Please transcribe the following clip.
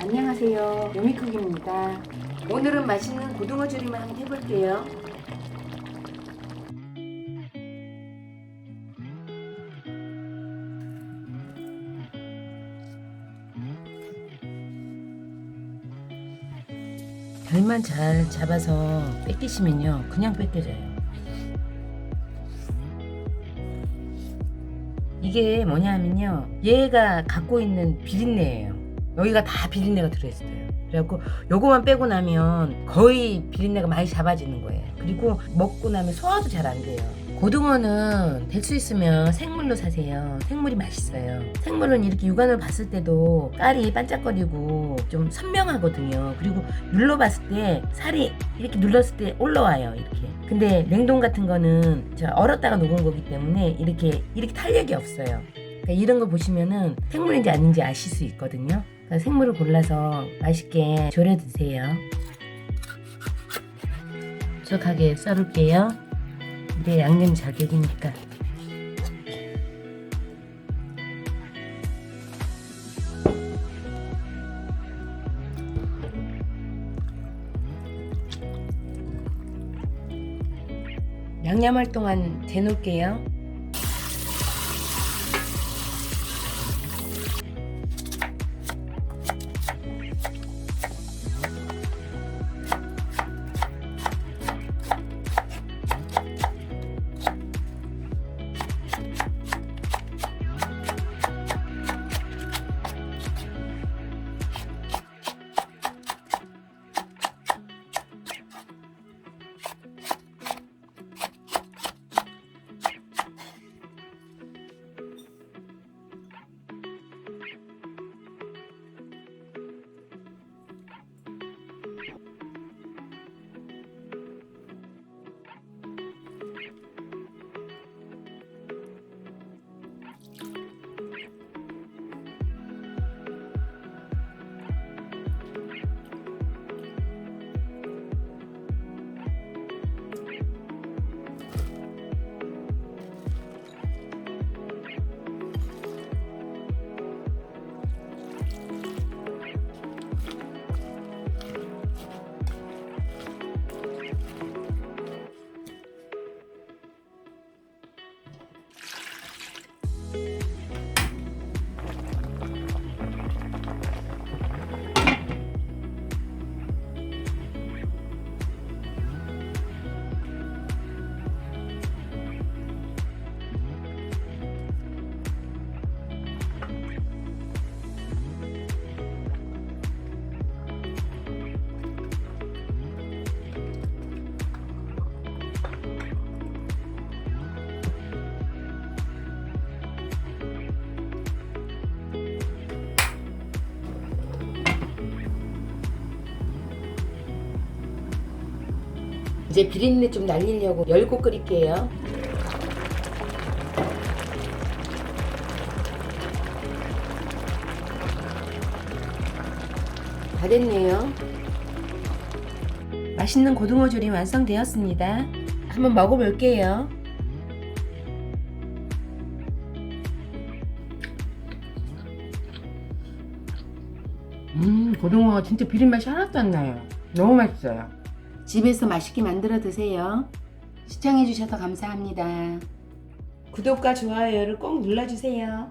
안녕하세요. 요미쿡입니다. 오늘은 맛있는 고등어 조림을 한번 해볼게요. 별만 잘 잡아서 뺏기시면요. 그냥 뺏겨져요. 이게 뭐냐면요. 얘가 갖고 있는 비린내예요. 여기가 다 비린내가 들어있어요. 그래갖고 요거만 빼고 나면 거의 비린내가 많이 잡아지는 거예요. 그리고 먹고 나면 소화도 잘 안 돼요. 고등어는 될 수 있으면 생물로 사세요. 생물이 맛있어요. 생물은 이렇게 육안을 봤을 때도 깔이 반짝거리고 좀 선명하거든요. 그리고 눌러봤을 때 살이 이렇게 눌렀을 때 올라와요. 이렇게. 근데 냉동 같은 거는 저 얼었다가 녹은 거기 때문에 이렇게 이렇게 탄력이 없어요. 그러니까 이런 거 보시면은 생물인지 아닌지 아실 수 있거든요. 그러니까 생물을 골라서 맛있게 졸여 드세요. 촉촉하게 썰을게요. 이제 양념 자격이니까. 양념할 동안 재놓을게요. 이제 비린내 좀 날리려고 열고 끓일게요. 다 됐네요. 맛있는 고등어 조림 완성되었습니다. 한번 먹어볼게요. 음, 고등어가 진짜 비린 맛이 하나도 안 나요. 너무 맛있어요. 집에서 맛있게 만들어 드세요. 시청해주셔서 감사합니다. 구독과 좋아요를 꼭 눌러주세요.